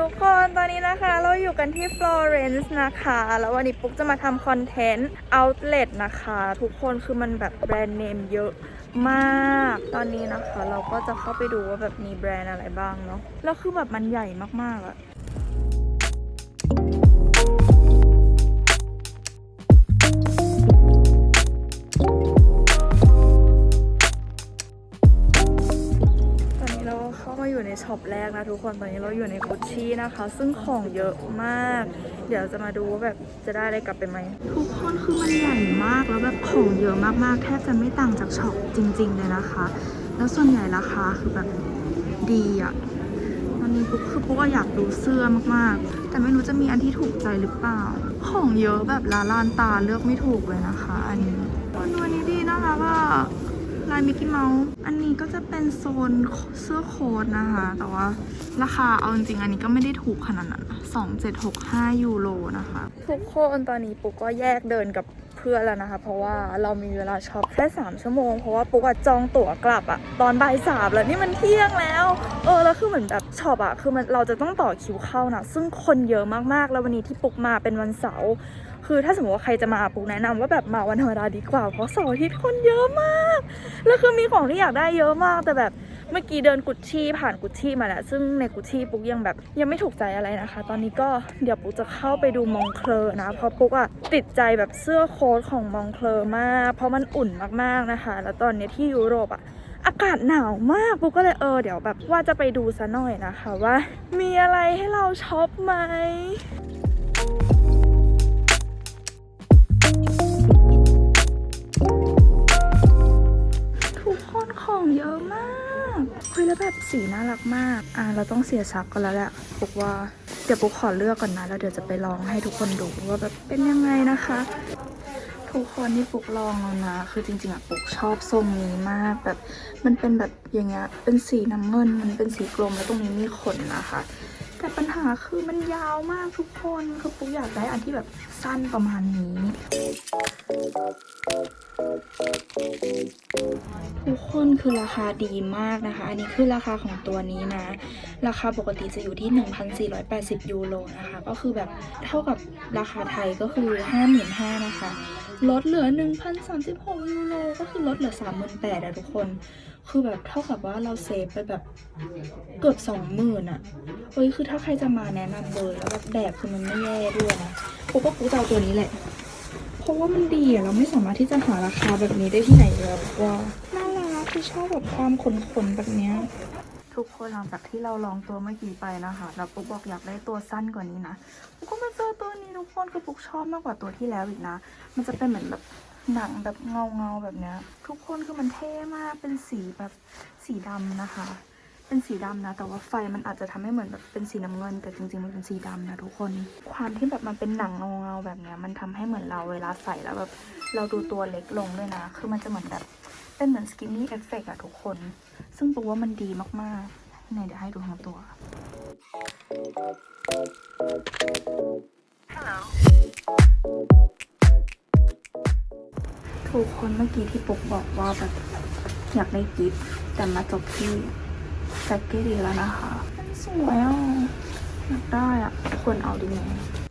ทุกคนตอนนี้นะคะ เราอยู่กันที่ฟลอเรนซ์นะคะ แล้ววันนี้ปุ๊กจะมาทำคอนเทนต์เอาท์เล็ตนะคะ ทุกคนคือมันแบบแบรนด์เนมเยอะมาก ตอนนี้นะคะ เราก็จะเข้าไปดูว่าแบบมีแบรนด์อะไรบ้างเนาะแล้วคือแบบมันใหญ่มากๆอะ ทุกคนตอนนี้เราอยู่ในกุชชี่นะคะ ซึ่งของเยอะมาก เดี๋ยวจะมาดูว่าแบบจะได้อะไรกลับไปไหมทุกคนคือมันใหญ่มากแล้วแบบของเยอะมากๆแทบจะไม่ต่างจากช็อปจริง ๆ เลยนะคะ แล้วส่วนใหญ่ราคาคือแบบดีอะตอนนี้ปุ๊กคือปุ๊กอยากดูเสื้อมากๆ แต่ไม่รู้จะมีอันที่ถูกใจหรือเปล่า ของเยอะแบบละลานตาเลือกไม่ถูกเลยนะคะ อันนี้วันนี้ดีน่ารักอะ ลายมิกกี้เมาส์อันนี้ก็จะเป็นโซนเสื้อโค้ทนะคะ แต่ว่าราคาเอาจริงๆอันนี้ก็ไม่ได้ถูกขนาดนั้นสองเจ็ดหกห้ายูโรนะคะ ทุกคนตอนนี้ปุ๊กก็แยกเดินกับเพื่อนแล้วนะคะ เพราะว่าเรามีเวลาช็อปแค่ 3 ชั่วโมง เพราะว่าปุ๊กจองตั๋วกลับอะตอนบ่ายสามแล้วนี่มันเที่ยงแล้ว เออแล้วคือเหมือนแบบช็อปอะคือมันเราจะต้องต่อคิวเข้านะซึ่งคนเยอะมากๆแล้ววันนี้ที่ปุ๊กมาเป็นวันเสาร์ คือถ้าสมมติว่าใครจะมาปุ๊กแนะนำว่าแบบมาวันธรรมดาดีกว่าเพราะเสาร์อาทิตย์คนเยอะมาก แล้วคือมีของที่อยากได้เยอะมาก แต่แบบเมื่อกี้เดินกุชชี่ผ่านกุชชี่มาแล้ว ซึ่งในกุชชี่ปุ๊กยังแบบยังไม่ถูกใจอะไรนะคะ ตอนนี้ก็เดี๋ยวปุ๊กจะเข้าไปดูมองเคลอนะ เพราะปุ๊กอะติดใจแบบเสื้อโค้ทของมองเคลอมาก เพราะมันอุ่นมากๆนะคะ แล้วตอนนี้ที่ยุโรปอะอากาศหนาวมากปุ๊กก็เลยเออเดี๋ยวแบบว่าจะไปดูซะหน่อยนะคะว่า มีอะไรให้เราช็อปไหม ของเยอะมากเฮ้ยแล้วแบบสีน่ารักมาก อะเราต้องเสียชักกันแล้วแหละปุกว่าเดี๋ยวปุกขอเลือกก่อนนะแล้วเดี๋ยวจะไปลองให้ทุกคนดูว่าแบบเป็นยังไงนะคะ ทุกคนที่ปุกลองแล้วนะ คือจริงๆอะปุกชอบทรงนี้มากแบบมันเป็นแบบอย่างเงี้ยเป็นสีน้ำเงิน มันเป็นสีกลมแล้วตรงนี้มีขนนะคะแต่ปัญหาคือมันยาวมากทุกคน คือปุ๊กอยากได้อันที่แบบสั้นประมาณนี้ ทุกคนคือราคาดีมากนะคะ อันนี้คือราคาของตัวนี้นะ ราคาปกติจะอยู่ที่ 1,480 ยูโรนะคะ ก็คือแบบเท่ากับราคาไทยก็คือ 55,000นะคะ ลดเหลือ 1,036 ยูโร ก็คือลดเหลือ 38,000อะทุกคน คือแบบเท่ากับว่าเราเซฟไปแบบเกือบ 20,000อะเฮ้ยคือถ้าใครจะมาแนะนำเลยแล้วแบบแบบคือมันไม่แย่ด้วยนะกูก็กูจะเอาตัวนี้แหละเพราะว่ามันดีอะเราไม่สามารถที่จะหาราคาแบบนี้ได้ที่ไหนเลยอะบอกว่า น่ารักคือชอบแบบความขนๆแบบเนี้ยทุกคนหลังจากที่เราลองตัวเมื่อกี้ไปนะคะแล้วปุ๊กบอกอยากได้ตัวสั้นกว่านี้นะปุ๊กก็มาเจอตัวนี้ทุกคนคือปุ๊กชอบมากกว่าตัวที่แล้วอีกนะ มันจะเป็นเหมือนแบบหนังแบบเงาเงาๆแบบเนี้ย ทุกคนคือมันเท่มากเป็นสีแบบสีดำนะคะ เป็นสีดำนะ แต่ว่าไฟมันอาจจะทำให้เหมือนแบบเป็นสีน้ำเงิน แต่จริงๆมันเป็นสีดำนะทุกคน ความที่แบบมันเป็นหนังเงาๆแบบเนี้ยมันทำให้เหมือนเราเวลาใส่แล้วแบบเราดูตัวเล็กลงด้วยนะ คือมันจะเหมือนแบบ เป็นเหมือนสกินนี่เอฟเฟกอะทุกคน ซึ่งตัวว่ามันดีมากๆไหนเดี๋ยวให้ดูทั้งตัวทุกคนเมื่อกี้ที่ปกบอกว่าแบบอยากได้กิฟต์แต่มาจบที่แจ็คเก็ตอีกแล้วนะคะ มันสวยอะอยากได้อะ ควรเอาดีไหม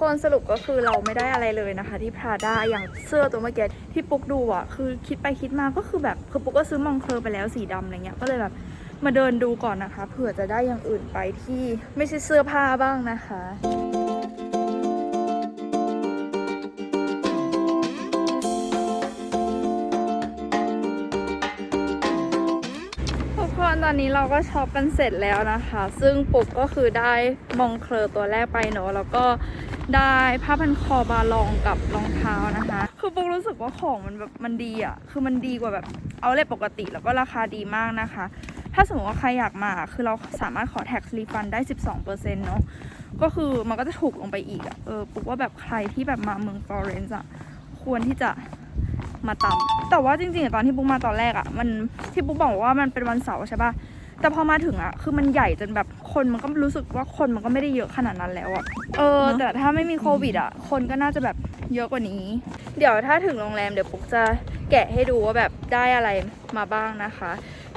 คนสรุปก็คือเราไม่ได้อะไรเลยนะคะ ที่พราด้าอย่างเสื้อตัวเมื่อกี้ที่ปุ๊กดูอะคือคิดไปคิดมาก็คือแบบคือปุ๊กก็ซื้อมองเคลอไปแล้วสีดำอะไรเงี้ยก็เลยแบบมาเดินดูก่อนนะคะเผื่อจะได้อย่างอื่นไปที่ไม่ใช่เสื้อผ้าบ้างนะคะทุกคนตอนนี้เราก็ช็อปกันเสร็จแล้วนะคะ ซึ่งปุกก็คือได้มองเคลอตัวแรกไปเนอะแล้วก็ ได้ผ้าพันคอบาลองกับรองเท้านะคะ คือปุกรู้สึกว่าของมันแบบมันดีอะ่ะ คือมันดีกว่าแบบเอาเลยปกติแล้วก็ราคาดีมากนะคะ ถ้าสมมติว่าใครอยากมาคือเราสามารถขอแท็กรีฟันได้ 12%เนอะก็คือมันก็จะถูกลงไปอีกอะ่ะ เออปุกว่าแบบใครที่แบบมาเมืองฟลอเรนซ์อะ ควรที่จะมาตำแต่ว่าจริงๆตอนที่ปุ๊กมาตอนแรกอะมันที่ปุ๊กบอกว่ามันเป็นวันเสาร์ใช่ป่ะ แต่พอมาถึงอะคือมันใหญ่จนแบบคนมันก็รู้สึกว่าคนมันก็ไม่ได้เยอะขนาดนั้นแล้วอะเออ แต่ถ้าไม่มีโควิดอะคนก็น่าจะแบบเยอะกว่านี้ เดี๋ยวถ้าถึงโรงแรมเดี๋ยวปุ๊กจะแกะให้ดูว่าแบบได้อะไรมาบ้างนะคะ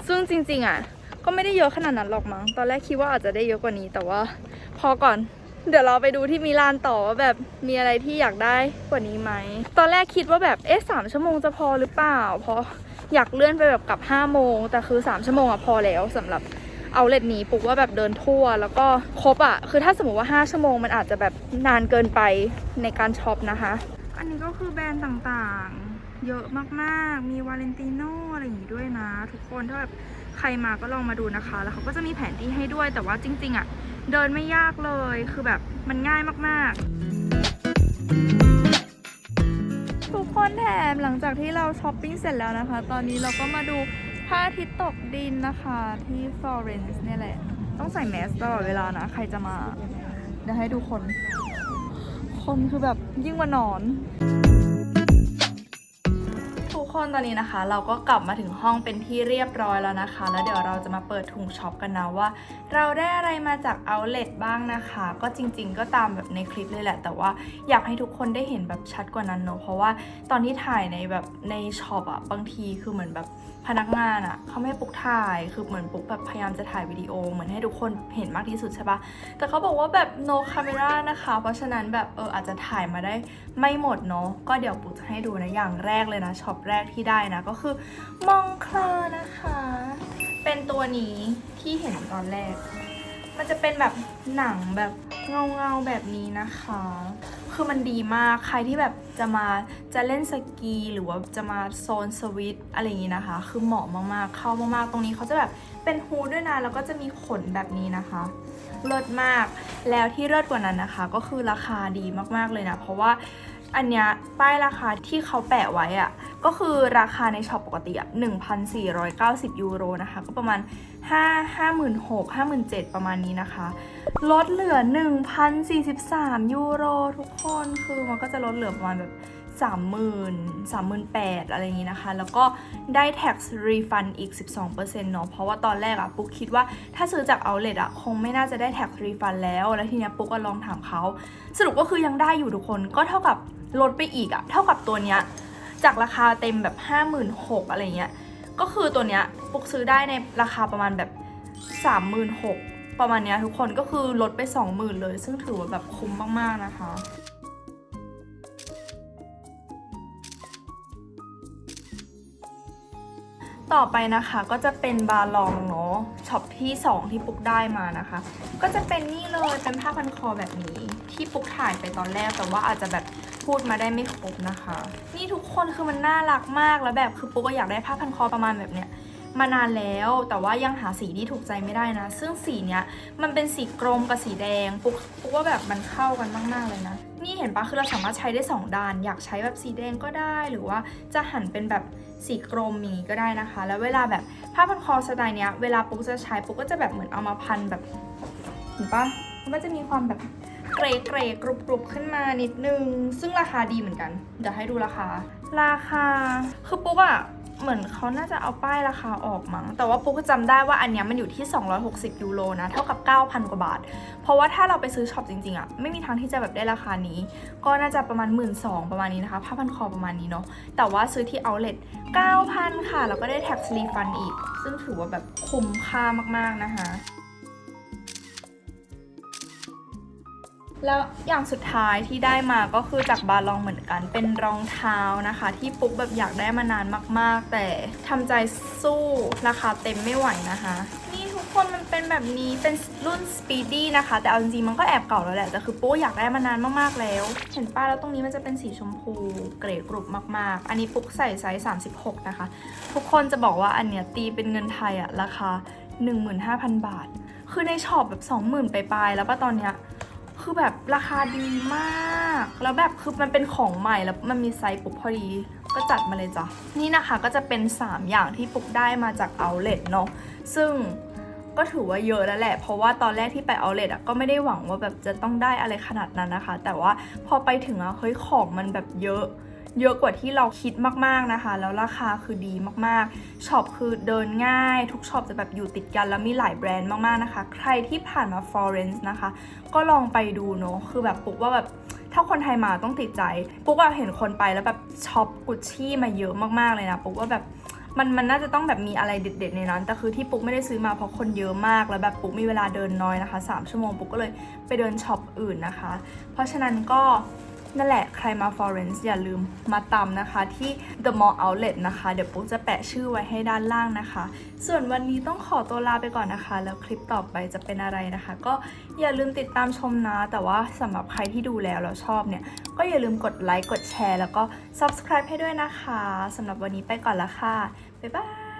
ซึ่งจริง ๆอะก็ไม่ได้เยอะขนาดนั้นหรอกมั้ง ตอนแรกคิดว่าอาจจะได้เยอะกว่านี้ แต่ว่าพอก่อน เดี๋ยวเราไปดูที่มิลานต่อว่าแบบมีอะไรที่อยากได้กว่านี้ไหม ตอนแรกคิดว่าแบบเอ๊ะสามชั่วโมงจะพอหรือเปล่า เพราะอยากเลื่อนไปแบบกลับห้าโมง แต่คือสามชั่วโมงอะพอแล้วสำหรับเอาเลทนี้ปุกว่าแบบเดินทั่ว แล้วก็ครบอะคือถ้าสมมติว่า 5 ชั่วโมงมันอาจจะแบบนานเกินไปในการช็อปนะคะ อันนี้ก็คือแบรนด์ต่างๆ เยอะมากๆ มีวาเลนติโนอะไรอย่างงี้ด้วยนะ ทุกคนถ้าแบบใครมาก็ลองมาดูนะคะ แล้วเขาก็จะมีแผนที่ให้ด้วย แต่ว่าจริง ๆอะเดินไม่ยากเลย คือแบบมันง่ายมากๆ ทุกคนแถมหลังจากที่เราช้อปปิ้งเสร็จแล้วนะคะ ตอนนี้เราก็มาดูพระอาทิตย์ตกดินนะคะที่ฟลอเรนซ์เนี่ยแหละ ต้องใส่แมสตลอดเวลานะ ใครจะมา เดี๋ยวให้ดูคน คนคือแบบยิ่งกว่าหนอน คนตอนนี้นะคะ เราก็กลับมาถึงห้องเป็นที่เรียบร้อยแล้วนะคะ แล้วเดี๋ยวเราจะมาเปิดถุงช็อปกันนะว่า เราได้อะไรมาจากเอาเล t บ้างนะคะ ก็จริง ๆ ก็ตามแบบในคลิปเลยแหละ แต่ว่าอยากให้ทุกคนได้เห็นแบบชัดกว่านั้นเนอะเพราะว่าตอนที่ถ่ายในแบบในช็อปอะบางทีคือเหมือนแบบพนักงานอะเขาไม่ให้ปุกถ่ายคือเหมือนปุกแบบพยายามจะถ่ายวิดีโอ เหมือนให้ทุกคนเห็นมากที่สุดใช่ปะแต่เขาบอกว่าแบบ no camera นะคะ เพราะฉะนั้นแบบเอออาจจะถ่ายมาได้ไม่หมดเนาะก็เดี๋ยวปุกจะให้ดูนะอย่างแรกเลยนะช็อปแรกที่ได้นะ ก็คือมองคลานะคะ เป็นตัวนี้ที่เห็นตอนแรก มันจะเป็นแบบหนังแบบเงาเงาๆแบบนี้นะคะ คือมันดีมากใครที่แบบจะมาจะเล่นสกีหรือว่าจะมาโซนสวิตอะไรอย่างนี้นะคะ คือเหมาะมากๆ เข้ามากๆ ตรงนี้เขาจะแบบเป็นฮูดด้วยนะ แล้วก็จะมีขนแบบนี้นะคะเลิศมาก แล้วที่เลิศกว่านั้นนะคะ ก็คือราคาดีมากๆเลยนะ เพราะว่า อันเนี้ยป้ายราคาที่เขาแปะไว้อะก็คือราคาในช็อปปกติอะ1,490 ยูโรนะคะ ก็ประมาณ 5 56 57 ประมาณนี้นะคะ ลดเหลือ 1,043 ยูโรทุกคนคือมันก็จะลดเหลือประมาณแบบ30,000 38,000อะไรอย่างนี้นะคะ แล้วก็ได้ tax refund อีก 12%เนาะเพราะว่าตอนแรกอะปุ๊กคิดว่าถ้าซื้อจาก outlet อะคงไม่น่าจะได้ tax refund แล้ว แล้วทีเนี้ยปุ๊กก็ลองถามเขา สรุปก็คือยังได้อยู่ทุกคนก็เท่ากับ ลดไปอีกอะเท่ากับตัวเนี้ยจากราคาเต็มแบบ 56,000อะไรเงี้ยก็คือตัวเนี้ยปุกซื้อได้ในราคาประมาณแบบ 36,000ประมาณเนี้ยทุกคนก็คือลดไป 20,000 เลย ซึ่งถือว่าแบบคุ้มมากๆนะคะ ต่อไปนะคะก็จะเป็นบาลองเนาะช็อปที่ 2 ที่ปุ๊กได้มานะคะ ก็จะเป็นนี่เลยเป็นผ้าพันคอแบบนี้ ที่ปุ๊กถ่ายไปตอนแรกแต่ว่าอาจจะแบบพูดมาได้ไม่ครบนะคะ นี่ทุกคนคือมันน่ารักมากแล้วแบบคือปุ๊กก็อยากได้ผ้าพันคอประมาณแบบเนี้ยมานานแล้วแต่ว่ายังหาสีที่ถูกใจไม่ได้นะ ซึ่งสีเนี้ยมันเป็นสีกรมกับสีแดงปุ๊กปุ๊กว่าแบบมันเข้ากันมากๆเลยนะ นี่เห็นปะคือเราสามารถใช้ได้สองด้าน อยากใช้แบบสีแดงก็ได้ หรือว่าจะหันเป็นแบบสีกรมอย่างนี้ก็ได้นะคะ แล้วเวลาแบบผ้าพันคอสไตล์เนี้ยเวลาปุ๊กจะใช้ปุ๊กก็จะแบบเหมือนเอามาพันแบบเห็นปะมันก็จะมีความแบบเกรเกรกรุบกรุบขึ้นมานิดนึง ซึ่งราคาดีเหมือนกันเดี๋ยวให้ดูราคา ราคาคือปุ๊กอะ เหมือนเขาน่าจะเอาป้ายราคาออกมั้ง แต่ว่าปุ๊กก็จำได้ว่าอันเนี้ยมันอยู่ที่ 260 ยูโรนะ เท่ากับ 9,000 กว่าบาท เพราะว่าถ้าเราไปซื้อช็อปจริงๆอะไม่มีทางที่จะแบบได้ราคานี้ ก็น่าจะประมาณ 1 2ื่นประมาณนี้นะคะ ผ้าพันคอประมาณนี้เนาะ แต่ว่าซื้อที่เอาเลท9,000 ค่ะ แล้วก็ได้แท็กซ์รีฟันอีก ซึ่งถือว่าแบบคุ้มค่ามากๆนะคะ แล้วอย่างสุดท้ายที่ได้มาก็คือจากบาลองเหมือนกัน เป็นรองเท้านะคะ ที่ปุ๊กแบบอยากได้มานานมากๆ แต่ทำใจสู้ราคาเต็มไม่ไหวนะคะ นี่ทุกคนมันเป็นแบบนี้เป็นรุ่น Speedy นะคะ แต่เอาจริงๆมันก็แอบเก่าแล้วแหละ แต่คือปุ๊กอยากได้มานานมากๆแล้ว เห็นป้าแล้วตรงนี้มันจะเป็นสีชมพูเกรดกรุบมากๆ อันนี้ปุ๊กใส่ไซส์36 นะคะ ทุกคนจะบอกว่าอันเนี้ยตีเป็นเงินไทยอะราคา 15,000 บาท คือในช็อปแบบ 20,000 ไปปลายๆแล้วป่ะตอนเนี้ย คือแบบราคาดีมาก แล้วแบบคือมันเป็นของใหม่แล้วมันมีไซส์ปุ๊บพอดีก็จัดมาเลยจ้ะ นี่นะคะก็จะเป็น 3 อย่างที่ปุ๊กได้มาจากเอาเลทเนาะซึ่งก็ถือว่าเยอะแล้วแหละ เพราะว่าตอนแรกที่ไปเอาเลทอะก็ไม่ได้หวังว่าแบบจะต้องได้อะไรขนาดนั้นนะคะ แต่ว่าพอไปถึงอะเฮ้ยของมันแบบเยอะ เยอะกว่าที่เราคิดมากๆนะคะ แล้วราคาคือดีมากๆช็อปคือเดินง่าย ทุกช็อปจะแบบอยู่ติดกันแล้วมีหลายแบรนด์มากๆนะคะ ใครที่ผ่านมาฟลอเรนซ์นะคะ ก็ลองไปดูเนาะคือแบบปุ๊กว่าแบบถ้าคนไทยมาต้องติดใจปุ๊กว่าเห็นคนไปแล้วแบบช็อปกุชชี่มาเยอะมากๆเลยนะปุ๊กว่าแบบมันมันน่าจะต้องแบบมีอะไรเด็ดๆในนั้น แต่คือที่ปุ๊กไม่ได้ซื้อมาเพราะคนเยอะมาก แล้วแบบปุ๊กมีเวลาเดินน้อยนะคะ 3 ชั่วโมงปุ๊กก็เลยไปเดินช็อปอื่นนะคะ เพราะฉะนั้นก็ นั่นแหละใครมาฟอเรนซ์อย่าลืมมาตำนะคะที่ The Mall Outlet นะคะ เดี๋ยวปุ๊กจะแปะชื่อไว้ให้ด้านล่างนะคะ ส่วนวันนี้ต้องขอตัวลาไปก่อนนะคะ แล้วคลิปต่อไปจะเป็นอะไรนะคะ ก็อย่าลืมติดตามชมนะ แต่ว่าสำหรับใครที่ดูแล้วแล้วชอบเนี่ย ก็อย่าลืมกดไลค์กดแชร์แล้วก็ subscribe ให้ด้วยนะคะสำหรับวันนี้ไปก่อนละค่ะบ๊ายบาย